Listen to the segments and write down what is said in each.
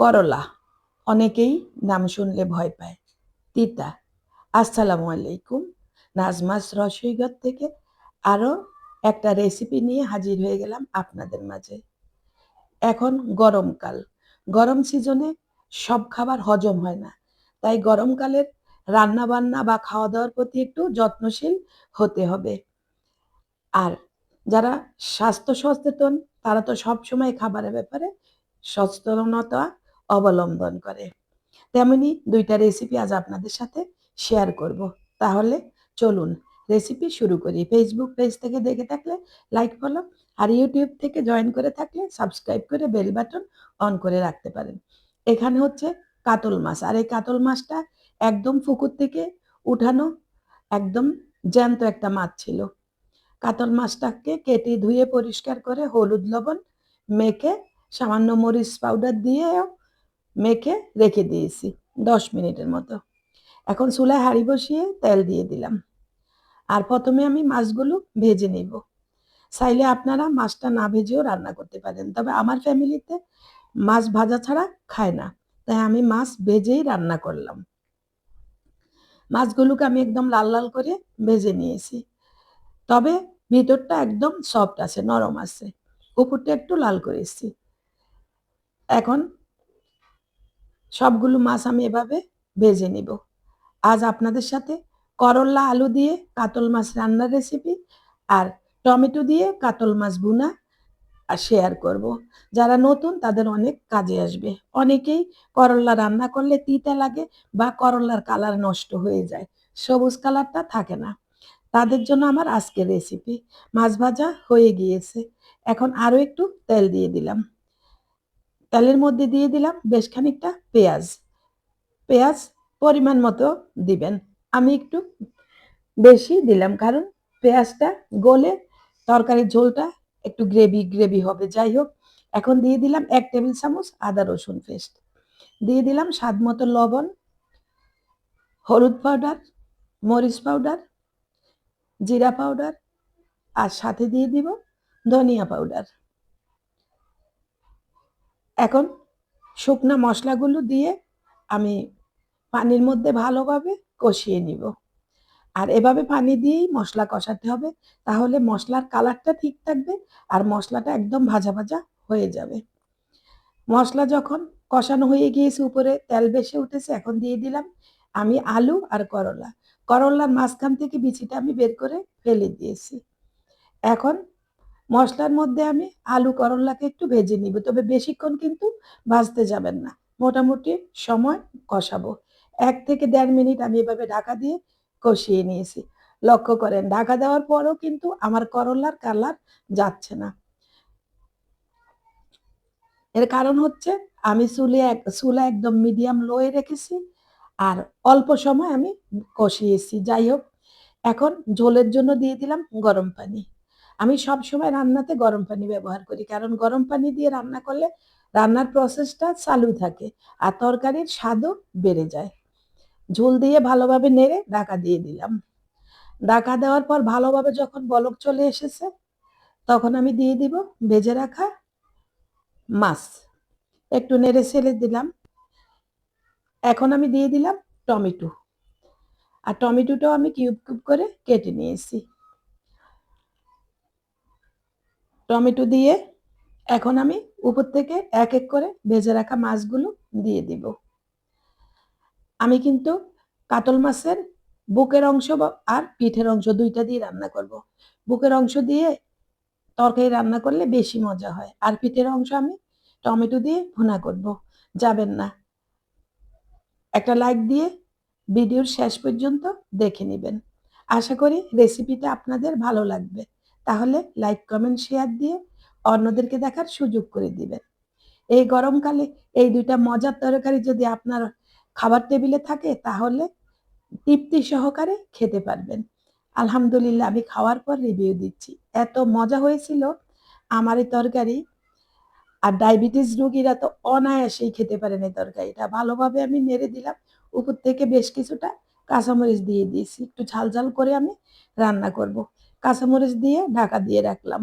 করলা। অনেকেই নাম শুনলে ভয় পায়। তিতা, আসসালামু আলাইকুম। নাজমাস রসইগর থেকে আরও একটা রেসিপি নিয়ে হাজির হয়ে গেলাম আপনাদের মাঝে। এখন গরমকাল গরম সিজনে সব খাবার হজম হয় না। তাই গরমকালের রান্না বান্না বা খাওয়া দাওয়ার প্রতি একটু যত্নশীল হতে হবে। আর যারা স্বাস্থ্য সচেতন, তারা তো সব সময় খাবারের ব্যাপারে সচেতনতা অবলম্বন করে। তেমনি দুইটা রেসিপি আজ আপনাদের সাথে শেয়ার করব। তাহলে চলুন রেসিপি শুরু করি। ফেসবুক পেজ থেকে দেখে থাকলে লাইক ফলো আর ইউটিউব থেকে জয়েন করে থাকলে সাবস্ক্রাইব করে বেল বাটন অন করে রাখতে পারেন। এখানে হচ্ছে কাতল মাছ আর এই কাতল মাছটা একদম পুকুর থেকে উঠানো একদম জ্যান্ত একটা মাছ ছিল। কাতল মাছটাকে কেটে ধুয়ে পরিষ্কার করে হলুদ লবণ মেখে সামান্য মরিচ পাউডার দিয়ে মেখে রেখে দিয়েছি, দশ মিনিটের মতো। এখন চুলায় হাঁড়ি বসিয়ে তেল দিয়ে দিলাম। আর প্রথমে আমি মাছগুলো ভেজে নিব। চাইলে আপনারা মাছটা না ভেজেও রান্না করতে পারেন, তবে আমার ফ্যামিলিতে মাছ ভাজা ছাড়া খায় না, তাই আমি মাছ ভেজেই রান্না করলাম। মাছগুলোকে আমি একদম লাল লাল করে ভেজে নিয়েছি। তবে ভিতরটা একদম সফট আছে, নরম আছে, উপরটা একটু লাল করেছি। এখন সবগুলো মাছ আমি এভাবে ভেজে নিব। আজ আপনাদের সাথে করল্লা আলু দিয়ে কাতল মাছ রান্নার রেসিপি আর টমেটো দিয়ে কাতল মাছ ভুনা আর শেয়ার করব। যারা নতুন তাদের অনেক কাজে আসবে। অনেকেই করল্লা রান্না করলে তিতা লাগে বা করল্লার কালার নষ্ট হয়ে যায়। সবুজ কালারটা থাকে না। তাদের জন্য আমার আজকের রেসিপি মাছ ভাজা হয়ে গিয়েছে। এখন আরও একটু তেল দিয়ে দিলাম। তেলের মধ্যে দিয়ে দিলাম বেশ খানিকটা পেঁয়াজ। পেঁয়াজ পরিমাণ মতো দিবেন। আমি একটু বেশি দিলাম কারণ পেঁয়াজটা গলে তরকারির ঝোলটা একটু গ্রেভি গ্রেভি হবে। যাই হোক, এখন দিয়ে দিলাম এক টেবিল চামচ আদা রসুন পেস্ট। দিয়ে দিলাম স্বাদ মতো লবণ, হলুদ পাউডার, মরিচ পাউডার, জিরা পাউডার আর সাথে দিয়ে দিব ধনিয়া পাউডার। এখন শুকনা মশলাগুলো দিয়ে আমি পানির মধ্যে ভালোভাবে কষিয়ে নিব। আর এভাবে পানি দিয়েই মশলা কষাতে হবে, তাহলে মশলার কালারটা ঠিক থাকবে আর মশলাটা একদম ভাজা ভাজা হয়ে যাবে। মশলা যখন কষানো হয়ে গিয়েছে, উপরে তেল বেশি উঠেছে, এখন দিয়ে দিলাম আমি আলু আর করলা। করলার মাঝখান থেকে বিচিটা আমি বের করে ফেলে দিয়েছি। এখন মশলার মধ্যে আমি আলু করলাকে একটু ভেজে নিব, তবে বেশিক্ষণ কিন্তু ভাজতে যাবেন না। মোটামুটি সময় কষাবো। এক থেকে দেড় মিনিট আমি এভাবে ঢাকা দিয়ে কষিয়ে নিয়েছি। লক্ষ্য করেন, ঢাকা দেওয়ার পরও কিন্তু আমার করলার কালার যাচ্ছে না। এর কারণ হচ্ছে, আমি চুলে এক, চুলা একদম মিডিয়াম লোয়ে রেখেছি আর অল্প সময় আমি কষিয়েছি। যাই হোক, এখন ঝোলের জন্য দিয়ে দিলাম গরম পানি। আমি সব সময় রান্নাতে গরম পানি ব্যবহার করি, কারণ গরম পানি দিয়ে রান্না করলে রান্নার প্রসেসটা চালু থাকে আর তরকারির স্বাদও বেড়ে যায়। ঝোল দিয়ে ভালোভাবে নেড়ে ঢাকা দিয়ে দিলাম। ঢাকা দেওয়ার পর ভালোভাবে যখন বলক চলে এসেছে, তখন আমি দিয়ে দিব ভেজে রাখা মাছ। একটু নেড়ে ছেড়ে দিলাম। এখন আমি দিয়ে দিলাম টমেটো। আর টমেটোটাও আমি কিউব কিউব করে কেটে নিয়েছি। টমেটো দিয়ে এখন আমি উপর থেকে এক এক করে ভেজে রাখা মাছগুলো দিয়ে দিব। আমি কিন্তু কাতল মাছের বুকের অংশ আর পিঠের অংশ দুইটা দিয়ে রান্না করব। বুকের অংশ দিয়ে তরকারি রান্না করলে বেশি মজা হয়। আর পিঠের অংশ আমি টমেটো দিয়ে ভুনা করব। যাবেন না। একটা লাইক দিয়ে ভিডিওর শেষ পর্যন্ত দেখে নেবেন। আশা করি রেসিপিটা আপনাদের ভালো লাগবে। তাহলে লাইক কমেন্ট শেয়ার দিয়ে অন্যদেরকে দেখার সুযোগ করে দিবেন। এই গরমকালে এই দুইটা মজার তরকারি যদি আপনার খাবার টেবিলে থাকে তাহলে তৃপ্তি সহকারে খেতে পারবেন। আলহামদুলিল্লাহ, আমি খাওয়ার পর রিভিউ দিচ্ছি। এত মজা হয়েছিল আমার এই তরকারি। আর ডায়াবেটিস রুগীরা তো অনায়াসেই খেতে পারেন এই তরকারিটা। ভালোভাবে আমি নেড়ে দিলাম। উপর থেকে বেশ কিছুটা কাঁচামরিচ দিয়ে দিয়েছি। একটু ঝাল ঝাল করে আমি রান্না করব। কাঁচামরিচ দিয়ে ঢাকা দিয়ে রাখলাম।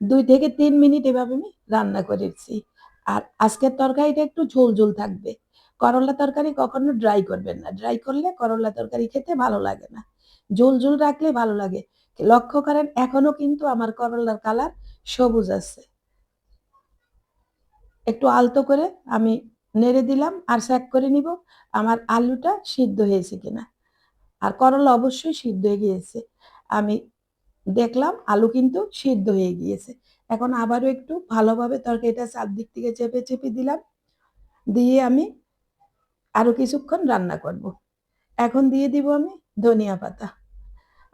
দুই থেকে তিন মিনিট এভাবে আমি রান্না করেছি। আর আজকের তরকারিটা একটু ঝোল ঝোল থাকবে। করলা তরকারি কখনো ড্রাই করবেন না। ড্রাই করলে করলা তরকারি খেতে ভালো লাগে না। ঝোল ঝোল রাখলে ভালো লাগে। লক্ষ্য করেন, এখনও কিন্তু আমার করলার কালার সবুজ আছে। একটু আলতো করে আমি নেড়ে দিলাম আর স্যাক করে নিব। আমার আলুটা সিদ্ধ হয়েছে কিনা। আর করলা অবশ্যই সিদ্ধ হয়ে গিয়েছে। আমি দেখলাম আলু কিন্তু সিদ্ধ হয়ে গিয়েছে। এখন আবারও একটু ভালোভাবে তরকারিটা চারদিক থেকে চেপে চেপে দিলাম। দিয়ে আমি আরও কিছুক্ষণ রান্না করব। এখন দিয়ে দিব আমি ধনিয়া পাতা।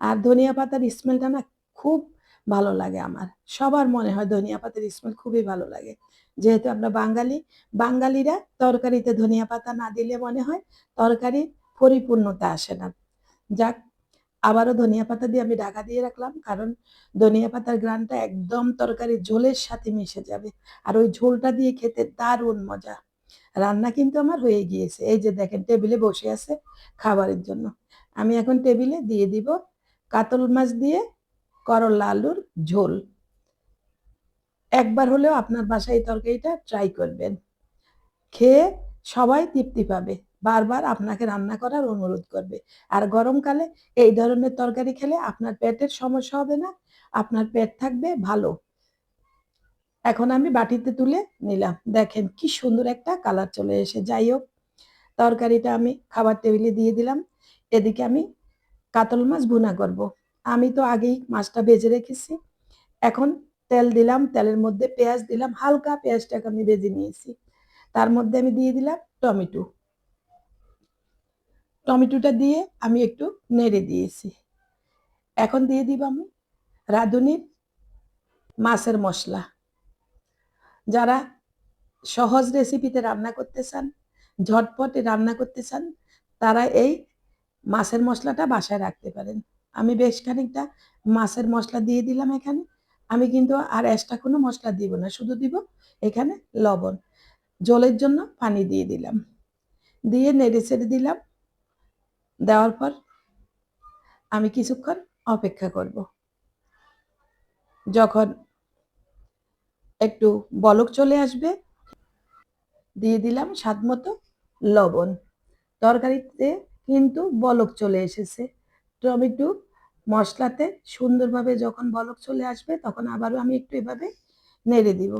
আর ধনিয়া পাতার স্মেলটা না খুব ভালো লাগে আমার। সবার মনে হয় ধনিয়া পাতার স্মেল খুবই ভালো লাগে। যেহেতু আমরা বাঙালি, বাঙালিরা তরকারিতে ধনিয়া পাতা না দিলে মনে হয় তরকারি পরিপূর্ণতা আসে না। যাক, আবারও ধনিয়া পাতা দিয়ে আমি ঢাকা দিয়ে রাখলাম, কারণ ধনিয়া পাতার গ্রানটা একদম তরকারি ঝোলের সাথে মিশে যাবে। আর ওই ঝোলটা দিয়ে খেতে দারুণ মজা। রান্না কিন্তু আমার হয়ে গিয়েছে। এই যে দেখেন, টেবিলে বসে আছে খাবারের জন্য। আমি এখন টেবিলে দিয়ে দিব কাতল মাছ দিয়ে করলা আলুর ঝোল। একবার হলেও আপনার বাসায় তরকারিটা ট্রাই করবেন। খেয়ে সবাই তৃপ্তি পাবে। বারবার আপনাকে রান্না করার অনুরোধ করবে। আর গরমকালে এই ধরনের তরকারি খেলে আপনার পেটের সমস্যা হবে না, আপনার পেট থাকবে ভালো। এখন আমি বাটিতে তুলে নিলাম। দেখেন কি সুন্দর একটা কালার চলে এসে, যাই হোক, তরকারিটা আমি খাবার টেবিলে দিয়ে দিলাম। এদিকে আমি কাতল মাছ ভুনা করব। আমি তো আগেই মাছটা ভেজে রেখেছি। এখন তেল দিলাম, তেলের মধ্যে পেঁয়াজ দিলাম, হালকা পেঁয়াজটাকে আমি ভেজে নিয়েছি। তার মধ্যে আমি দিয়ে দিলাম টমেটো। টমেটোটা দিয়ে আমি একটু নেড়ে দিয়েছি। এখন দিয়ে দিব আমি রাঁধুনির মাছের মশলা। যারা সহজ রেসিপিতে রান্না করতে চান, ঝটপটে রান্না করতে চান, তারা এই মাছের মশলাটা বাসায় রাখতে পারেন। আমি বেশ খানিকটা মাছের মশলা দিয়ে দিলাম এখানে। আমি কিন্তু আর এক্সট্রা কোনো মশলা দিব না, শুধু দিব এখানে লবণ। জলের জন্য পানি দিয়ে দিলাম। দিয়ে নেড়ে ছেড়ে দিলাম। দেওয়ার পর আমি কিছুক্ষণ অপেক্ষা করব। যখন একটু বলক চলে আসবে, দিয়ে দিলাম স্বাদ মতো লবণ। তরকারিতে কিন্তু বলক চলে এসেছে। টমেটো মশলাতে সুন্দরভাবে যখন বলক চলে আসবে, তখন আবারও আমি একটু এভাবে নেড়ে দিব।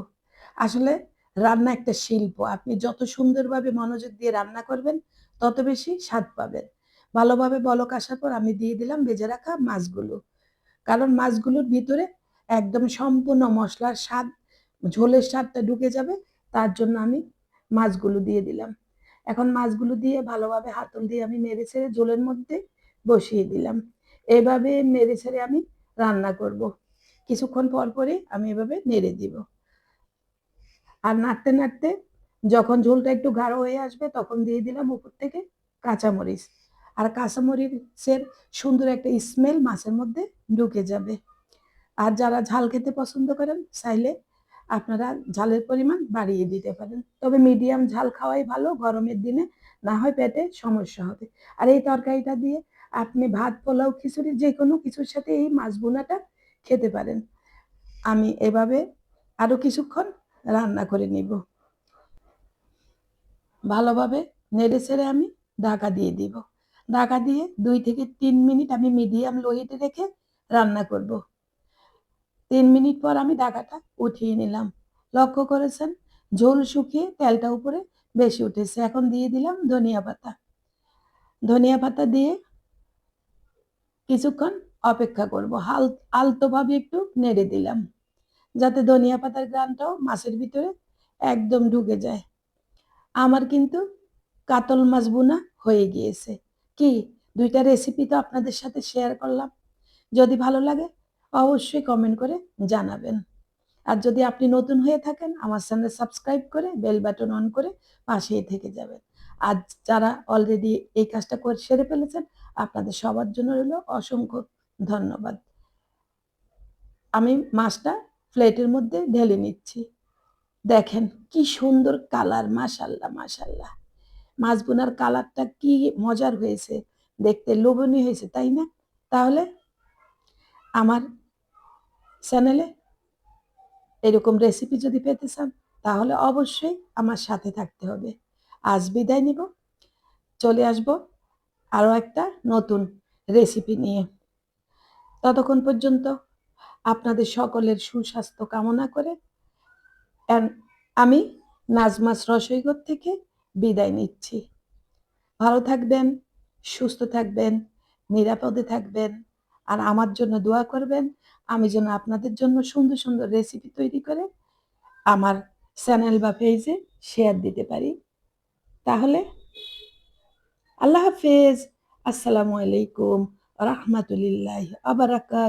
আসলে রান্না একটা শিল্প। আপনি যত সুন্দরভাবে মনোযোগ দিয়ে রান্না করবেন, তত বেশি স্বাদ পাবেন। ভালোভাবে বলক আসার পর আমি দিয়ে দিলাম ভেজে রাখা মাছগুলো। কারণ মাছগুলোর ভিতরে একদম সম্পূর্ণ মশলার স্বাদ, ঝোলের স্বাদটা ঢুকে যাবে, তার জন্য আমি মাছগুলো দিয়ে দিলাম। এখন মাছগুলো দিয়ে ভালোভাবে হাতল দিয়ে আমি নেড়ে ছেড়ে ঝোলের মধ্যে বসিয়ে দিলাম। এভাবে নেড়ে ছেড়ে আমি রান্না করব। কিছুক্ষণ পর পরে আমি এভাবে নেড়ে দিব। আর নাড়তে নাড়তে যখন ঝোলটা একটু গাঢ় হয়ে আসবে তখন দিয়ে দিলাম উপর থেকে কাঁচামরিচ। আর কাঁচামরিচের সুন্দর একটা স্মেল মাছের মধ্যে ঢুকে যাবে। আর যারা ঝাল খেতে পছন্দ করেন, চাইলে আপনারা ঝালের পরিমাণ বাড়িয়ে দিতে পারেন। তবে মিডিয়াম ঝাল খাওয়াই ভালো, গরমের দিনে না হয় পেটে সমস্যা হবে। আর এই তরকারিটা দিয়ে আপনি ভাত, পোলাও, খিচুড়ি যে কোনো কিছুর সাথে এই মাছ বোনাটা খেতে পারেন। আমি এভাবে আরও কিছুক্ষণ রান্না করে নিব। ভালোভাবে নেড়ে ছেড়ে আমি ঢাকা দিয়ে দিব। ঢাকা দিয়ে দুই থেকে তিন মিনিট আমি মিডিয়াম লোহিতে রেখে রান্না করব। তিন মিনিট পর আমি ঢাকাটা উঠিয়ে নিলাম। লক্ষ্য করেছেন, ঝোল শুকিয়ে তেলটা উপরে বেশি উঠেছে। এখন দিয়ে দিলাম ধনিয়া পাতা। ধনিয়া পাতা দিয়ে কিছুক্ষণ অপেক্ষা করব। হাল, আলতোভাবে একটু নেড়ে দিলাম, যাতে ধনিয়া পাতার গ্রানটাও মাছের ভিতরে একদম ঢুকে যায়। আমার কিন্তু কাতল মাছ বোনা হয়ে গিয়েছে। কি? দুইটা রেসিপি তো আপনাদের সাথে শেয়ার করলাম। যদি ভালো লাগে, অবশ্যই কমেন্ট করে জানাবেন। আর যদি আপনি নতুন হয়ে থাকেন, আমার চ্যানেল সাবস্ক্রাইব করে বেল বাটন অন করে পাশেই থেকে যাবেন। আর যারা অলরেডি এই কাজটা করে, সেরে ফেলেছেন, আপনাদের সবার জন্য রইল অসংখ্য ধন্যবাদ। আমি মাছটা প্লেটের মধ্যে ঢেলে নিচ্ছি। দেখেন কি সুন্দর কালার মাশাল্লাহ মাশাল্লাহ। মাছ বোনার কালারটা কি মজার হয়েছে? দেখতে লোভনীয় হয়েছে, তাই না? তাহলে আমার চ্যানেলে এরকম রেসিপি যদি পেতে চান, তাহলে অবশ্যই আমার সাথে থাকতে হবে। আজ বিদায় নিব। চলে আসব আরও একটা নতুন রেসিপি নিয়ে। ততক্ষণ পর্যন্ত আপনাদের সকলের সুস্বাস্থ্য কামনা করে আমি নাজমাস রসইগর থেকে বিদায় নিচ্ছি। ভালো থাকবেন, সুস্থ থাকবেন, নিরাপদে থাকবেন, আর আমার জন্য দোয়া করবেন, আমি যেন আপনাদের জন্য সুন্দর সুন্দর রেসিপি তৈরি করে আমার চ্যানেল বা পেজে শেয়ার দিতে পারি। তাহলে আল্লাহ হাফেজ। আসসালামু আলাইকুম রহমতুলিল্লাহ আবরাকাত